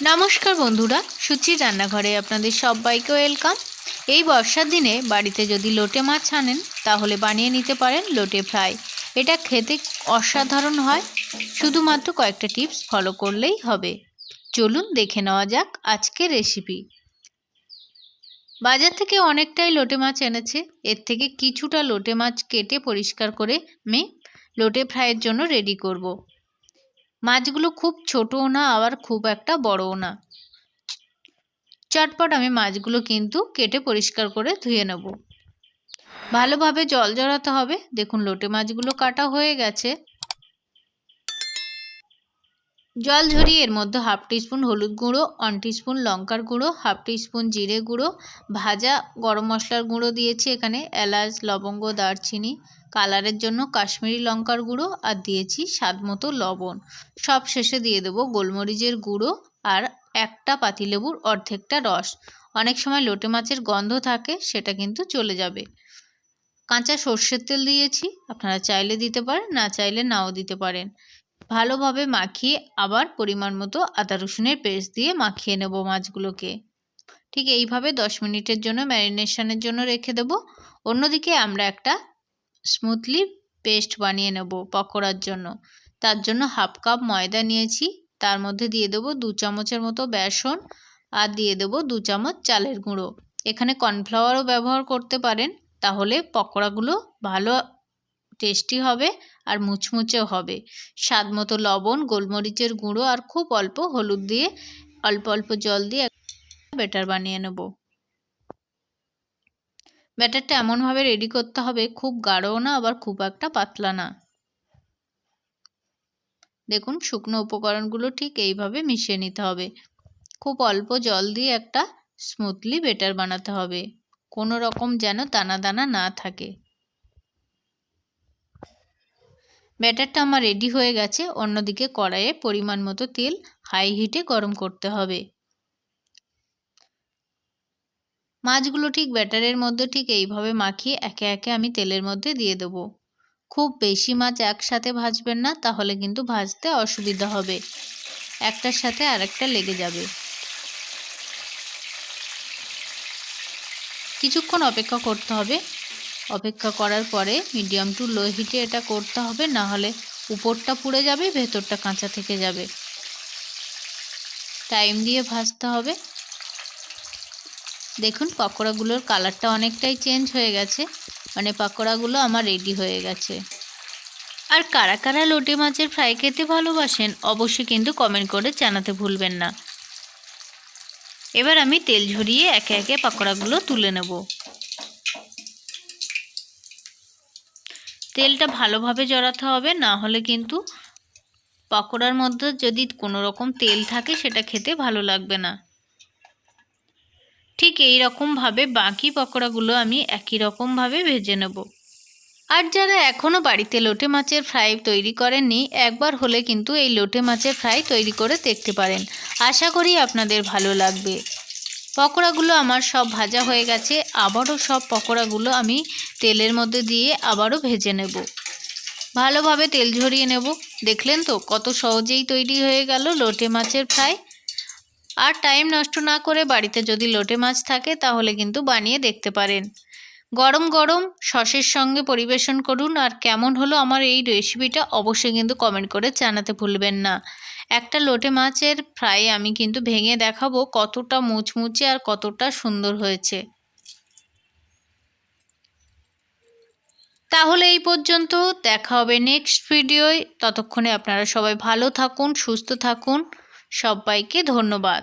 নমস্কার বন্ধুরা, সুচির রান্নাঘরে আপনাদের সবাইকে ওয়েলকাম এই বর্ষার দিনে বাড়িতে যদি লোটে মাছ আনেন, তাহলে বানিয়ে নিতে পারেন লোটে ফ্রাই এটা খেতে অসাধারণ হয়। শুধুমাত্র কয়েকটা টিপস ফলো করলেই হবে। চলুন দেখে নেওয়া যাক আজকের রেসিপি বাজার থেকে অনেকটাই লোটে মাছ এনেছে। এর থেকে কিছুটা লোটে মাছ কেটে পরিষ্কার করে আমি লোটে ফ্রাইয়ের জন্য রেডি করব। মাছগুলো খুব ছোটও না, আবার খুব একটা বড়ও না। চটপট আমি মাছগুলো কিন্তু কেটে পরিষ্কার করে ধুয়ে নেব। ভালোভাবে জল জড়াতে হবে। দেখুন, লোটে মাছগুলো কাটা হয়ে গেছে। জল ঝরিয়ে এর মধ্যে হাফ টিস্পুন হলুদ গুঁড়ো, ওয়ান টিস্পুন লঙ্কার গুঁড়ো, হাফ টিস্পুন জিরে গুঁড়ো, ভাজা গরম মশলার গুঁড়ো দিয়েছি এখানে, এলাচ, লবঙ্গ, দারচিনি। কালারের জন্য কাশ্মীরি লঙ্কার গুঁড়ো আর দিয়েছি স্বাদ মতো লবণ। সব শেষে দিয়ে দেবো গোলমরিচের গুঁড়ো আর একটা পাতিলেবুর অর্ধেকটা রস। অনেক সময় লোটে মাছের গন্ধ থাকে, সেটা কিন্তু চলে যাবে। কাঁচা সর্ষের তেল দিয়েছি, আপনারা চাইলে দিতে পারেন, না চাইলে নাও দিতে পারেন। ভালোভাবে মাখিয়ে আবার পরিমাণ মতো আদা রসুনের পেস্ট দিয়ে মাখিয়ে নেব মাছগুলোকে। ঠিক এইভাবে দশ মিনিটের জন্য ম্যারিনেশনের জন্য রেখে দেব। অন্যদিকে আমরা একটা স্মুথলি পেস্ট বানিয়ে নেব পকোড়ার জন্য। তার জন্য হাফ কাপ ময়দা নিয়েছি। তার মধ্যে দিয়ে দেবো দু চামচের মতো বেসন আর দিয়ে দেবো দু চামচ চালের গুঁড়ো। এখানে কর্নফ্লাওয়ারও ব্যবহার করতে পারেন, তাহলে পকোড়াগুলো ভালো টেস্টি হবে আর মুচমুচেও হবে। স্বাদ মতো লবণ, গোলমরিচের গুঁড়ো আর খুব অল্প হলুদ দিয়ে, অল্প অল্প জল দিয়ে বেটার বানিয়ে নেব। ব্যাটারটা এমনভাবে রেডি করতে হবে, খুব গাঢ়ও না, আবার খুব একটা পাতলা না। দেখুন, শুকনো উপকরণগুলো ঠিক এইভাবে মিশিয়ে নিতে হবে। খুব অল্প জল দিয়ে একটা স্মুথলি বেটার বানাতে হবে। কোনো রকম যেন দানা দানা না থাকে। ব্যাটারটা আমার রেডি হয়ে গেছে। অন্যদিকে কড়াইয়ে পরিমাণ মতো তেল হাই হিটে গরম করতে হবে। মাছগুলো ঠিক ব্যাটারের মধ্যে ঠিক এইভাবে মাখিয়ে একে একে আমি তেলের মধ্যে দিয়ে দেব। খুব বেশি মাছ একসাথে ভাজবেন না, তাহলে কিন্তু ভাজতে অসুবিধা হবে। একটার সাথে আরেকটা লেগে যাবে। কিছুক্ষণ অপেক্ষা করতে হবে। অপেক্ষা করার পরে মিডিয়াম টু লো হিটে এটা করতে হবে, না হলে উপরটা পুড়ে যাবে, ভেতরটা কাঁচা থেকে যাবে। টাইম দিয়ে ভাজতে হবে। দেখুন, পকোড়াগুলোর কালারটা অনেকটাই চেঞ্জ হয়ে গেছে। মানে পাকোড়াগুলো আমার রেডি হয়ে গেছে। আর কারা কারা লোটে মাছের ফ্রাই খেতে ভালোবাসেন, অবশ্যই কিন্তু কমেন্ট করে জানাতে ভুলবেন না। এবার আমি তেল ঝরিয়ে একে একে পাকোড়াগুলো তুলে নেব। তেলটা ভালোভাবে জড়াতে হবে, না হলে কিন্তু পকোড়ার মধ্যে যদি কোনো রকম তেল থাকে, সেটা খেতে ভালো লাগবে না। ঠিক এই রকমভাবে বাকি পকোড়াগুলো আমি একই রকমভাবে ভেজে নেব। আর যারা এখনও বাড়িতে লোটে মাছের ফ্রাই তৈরি করেননি, একবার হলে কিন্তু এই লোটে মাছের ফ্রাই তৈরি করে দেখতে পারেন। আশা করি আপনাদের ভালো লাগবে। পকোড়াগুলো আমার সব ভাজা হয়ে গেছে, আবারও সব পকোড়াগুলো আমি তেলের মধ্যে দিয়ে আবারও ভেজে নেব। ভালোভাবে তেল ঝরিয়ে নেব। দেখলেন তো কত সহজেই তৈরি হয়ে গেল লোটে মাছের ফ্রাই। আর টাইম নষ্ট না করে বাড়িতে যদি লোটে মাছ থাকে, তাহলে কিন্তু বানিয়ে দেখতে পারেন। গরম গরম সসের সঙ্গে পরিবেশন করুন, আর কেমন হলো আমার এই রেসিপিটা অবশ্যই কিন্তু কমেন্ট করে জানাতে ভুলবেন না। একটা লোটে মাছের ফ্রাই আমি কিন্তু ভেঙে দেখাবো কতটা মুচমুচে আর কতটা সুন্দর হয়েছে। তাহলে এই পর্যন্ত, দেখা হবে নেক্সট ভিডিওয় ততক্ষণে আপনারা সবাই ভালো থাকুন, সুস্থ থাকুন। সবাইকে ধন্যবাদ।